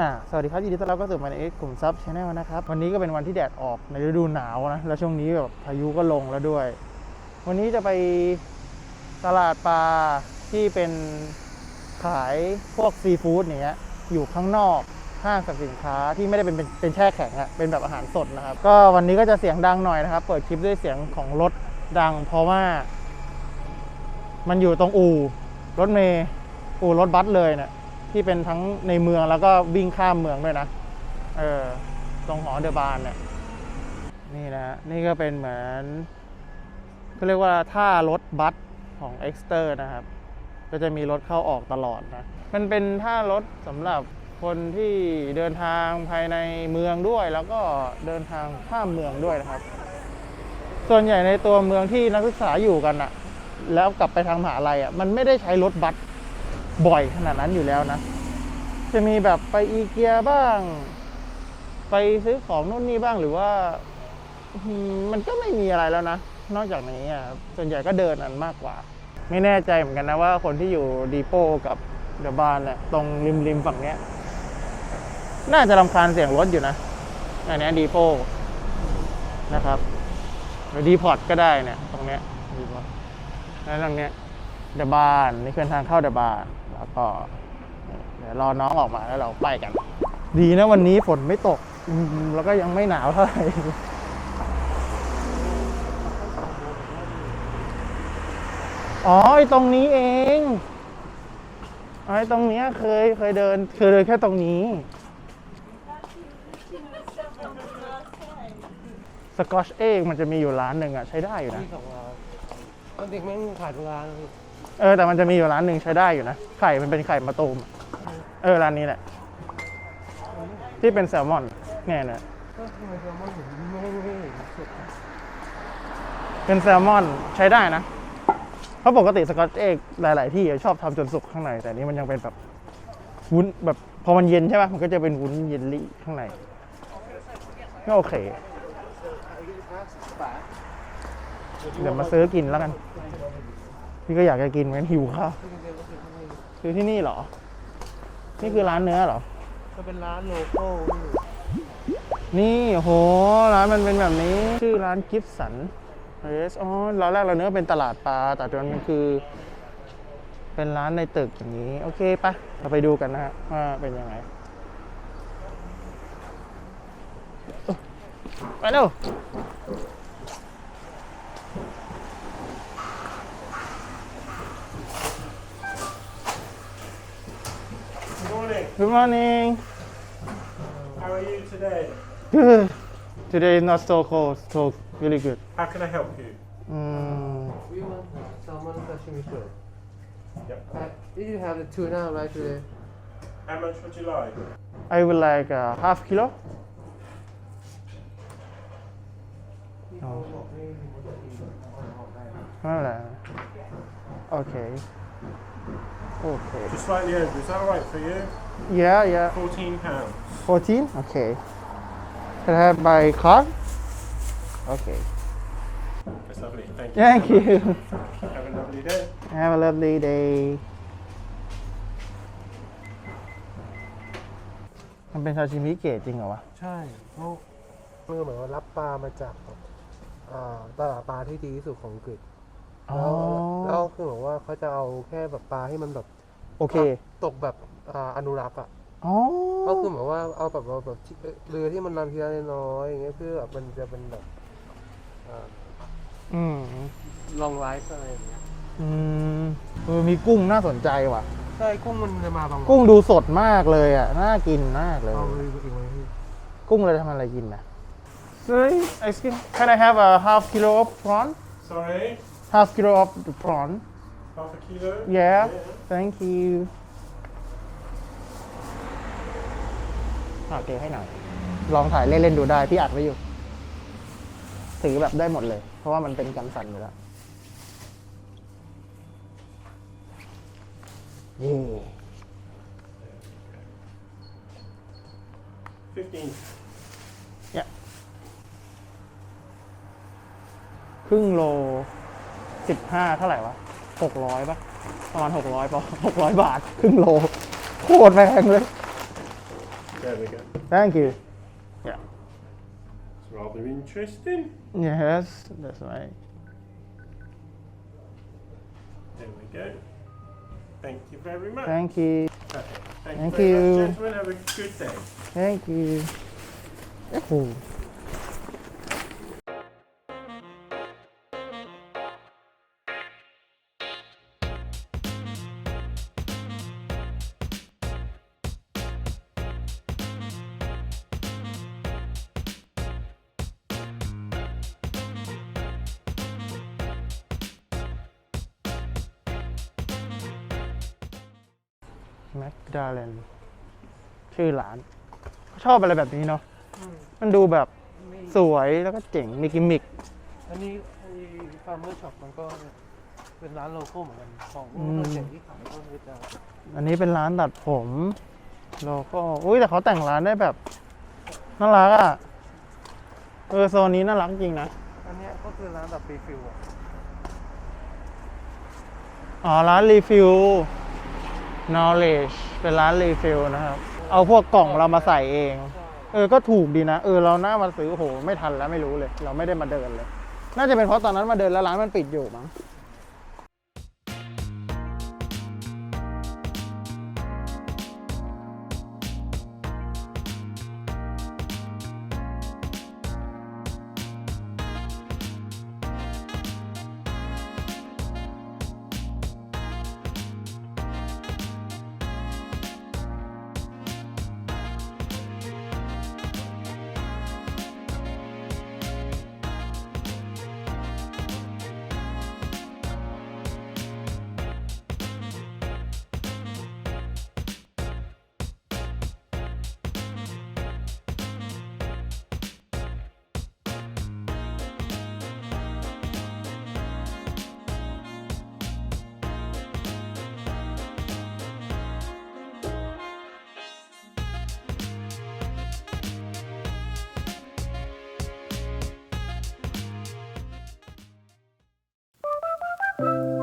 อ่าสวัสดีครับยินดีต้อนรับเข้าสู่มาในเอ็กกลุ่มซับชาแนลนะครับ วันนี้ก็เป็นวันที่แดดออกในฤดูหนาวนะ แล้วช่วงนี้แบบพายุก็ลงแล้วด้วย วันนี้จะไปตลาดปลาที่เป็นขายพวกซีฟู้ดอย่างเงี้ยอยู่ข้างนอกห้างสรรพสินค้าที่ไม่ได้เป็นเป็นเป็นแช่แข็งอะเป็นแบบอาหารสดนะครับ ก็วันนี้ก็จะเสียงดังหน่อยนะครับ เปิดคลิปด้วยเสียงของรถดัง เพราะว่า มันอยู่ตรงอู่รถเมย์อู่รถบัสเลยเนี่ย ที่เป็นทั้งในเมืองแล้วก็วิ่งข้ามเมืองด้วยนะ เออ ตรงหอเดบานเนี่ย นี่นะ นี่ก็เป็นเหมือนเขาเรียกว่าท่ารถบัสของ e x t e r นะครับ ก็จะมีรถเข้าออกตลอดนะ มันเป็นท่ารถสำหรับคนที่เดินทางภายในเมืองด้วย แล้วก็เดินทางข้ามเมืองด้วยนะครับ ส่วนใหญ่ในตัวเมืองที่นักศึกษาอยู่กันอะแล้วกลับไปทางมหาลัยอะมันไม่ได้ใช้รถบัส บ่อยขนาดนั้นอยู่แล้วนะ จะมีแบบไปอีเกียบ้าง ไปซื้อของนู่นนี่บ้างหรือว่ามันก็ไม่มีอะไรแล้วนะ นอกจากนี้อะส่วนใหญ่ก็เดินอันมากกว่า ไม่แน่ใจเหมือนกันนะว่าคนที่อยู่ดีโปกับเดอะบานเนี่ยตรงริมริมฝั่งเนี้ย น่าจะรำคาญเสียงรถอยู่นะอันนี้ดีโป้นะครับหรือดีพอร์ตก็ได้เนี่ย ตรงเนี้ยดีพอร์ตแล้วตรงเนี้ย เดบานนี่คือทางเข้าเดบานแล้วก็เดี๋ยวรอน้องออกมาแล้วเราไปกัน ดีนะวันนี้ฝนไม่ตกแล้วก็ยังไม่หนาวเท่าไหร่อ๋อตรงนี้เองอ๋อไอ้ตรงเนี้ยเคยเคยเดินเคยเดินแค่ตรงนี้ สกอชเอ็กมันจะมีอยู่ร้านหนึ่งอะใช้ได้อยู่นะที่สองร้อยตอนเด็กแม่ขาดเวลา เลยเออแต่มันจะมีอยู่ร้านหนึ่งใช้ได้อยู่นะ ไข่มันเป็นไข่มะตูมอะเออร้านนี้แหละ ที่เป็นแซลมอนเนี่ยเนี่ยก็ทำไมแซลมอนถึงไม่ไม่ไม่เห็นสุดเป็นแซลมอนใช้ได้นะ เพราะปกติสกอตเอกหลาย ๆ ที่ชอบทำจนสุกข้างใน แต่อันนี้มันยังเป็นแบบวุ้นแบบพอมันเย็นใช่ป่ะมันก็จะเป็นวุ้นเยลลี่ข้างในก็โอเค เดี๋ยวมาซื้อกินแล้วกัน พี่ก็อยากจะกินเหมือนกันหิวข้าวคือที่นี่เหรอ นี่คือร้านเนื้อเหรอก็เป็นร้านโลโก้นี่นี่โหร้านมันเป็นแบบนี้ ชื่อร้านกิฟสันเอสอ๋อเราแรกเราเนื้อเป็นตลาดปลาแต่จนมันคือ เป็นร้านในตึกอย่างนี้ โอเคปะเราไปดูกันนะฮะว่าเป็นยังไงเอ้าไปเร็ว Good morning. How are you today? Good. Today is not so cold, so really good. How can I help you? Mm. We want salmon sashimi show. Yep. Uh, you have the tuna right today. How much would you like? I would like uh, half kilo. No. Okay. าบอกให้มีคนกินออกได้ไม่เป็นไรโอเคโอเค Just slightly over. Is that alright for you? yeah yeah Fourteen pounds. 14 okay can I have by card okay That's lovely. Thank you. thank so you much. Have a lovely day. have a lovely day มันเป็นซาชิมิเกตจริงเหรอวะ ใช่เขาเมื่อเหมือนว่ารับปลามาจากอ่าตลาดปลาที่ดีที่สุดของอังกฤษ อ๋อ แล้วแล้วคือเหมือนว่าเขาจะเอาแค่แบบปลาที่มันแบบโอเค ตกแบบอ่าอนุรักษ์อะอ๋อ ก็คือเหมือนว่าเอาแบบว่าแบบที่เรือที่มันลำทีละน้อยๆอย่างเงี้ยเพื่อแบบมันจะเป็นแบบอืม ลองไลฟ์อะไรอย่างเงี้ยอืมเออมีกุ้งน่าสนใจว่ะ ใช่กุ้งมันจะมาบางกุ้งดูสดมากเลยอะ น่ากินมากเลย เอาเลยอีกไหมพี่ กุ้งเราจะทำอะไรกินนะ Sorry excuse can I have a half kilo of prawn Sorry. Half kilo of the prawn Half a kilo. yeah thank you โอเคให้หน่อย ลองถ่ายเล่นๆดูได้ พี่อัดไว้อยู่ ถือแบบได้หมดเลย เพราะว่ามันเป็นกันสั่นอยู่แล้วเย่ Fifteen. ครึ่งโล สิบห้าเท่าไหร่วะหกร้อยปะประมาณหกร้อยปะหกร้อยบาท ครึ่งโล โคตรแพงเลย There we go. thank you yeah It's rather interesting. yes that's right There we go. Thank you very much. thank you Okay. Thank, Thank you very you. much, gentlemen. Have a good day. thank you โอ้โห แมคดาเลนชื่อร้านชอบอะไรแบบนี้เนาะมันดูแบบมีสวยแล้วก็เจ๋งมีกิมมิค อันนี้ไอ้ฟาร์มเมอร์ช็อปมันก็เป็นร้านโลโก้เหมือนกันของพวอืกมเจ๋งที่ขายก็คือจะอันนี้เป็นร้านตัดผมโลโก้อุ้ยแต่เขาแต่งร้านได้แบบน่ารักอะ่ะเออโซนนี้น่ารักจริงนะอันเนี้ยก็คือร้านแบบรีฟิลอะอ๋อร้านรีฟิล knowledge เป็นร้านรีฟิลนะครับ เอาพวกกล่องเรามาใส่เอง เออ ก็ถูกดีนะ เออ เราหน้ามาซื้อโห ไม่ทันแล้วไม่รู้เลย เราไม่ได้มาเดินเลย น่าจะเป็นเพราะตอนนั้นมาเดินแล้วร้านมันปิดอยู่มั้ง เ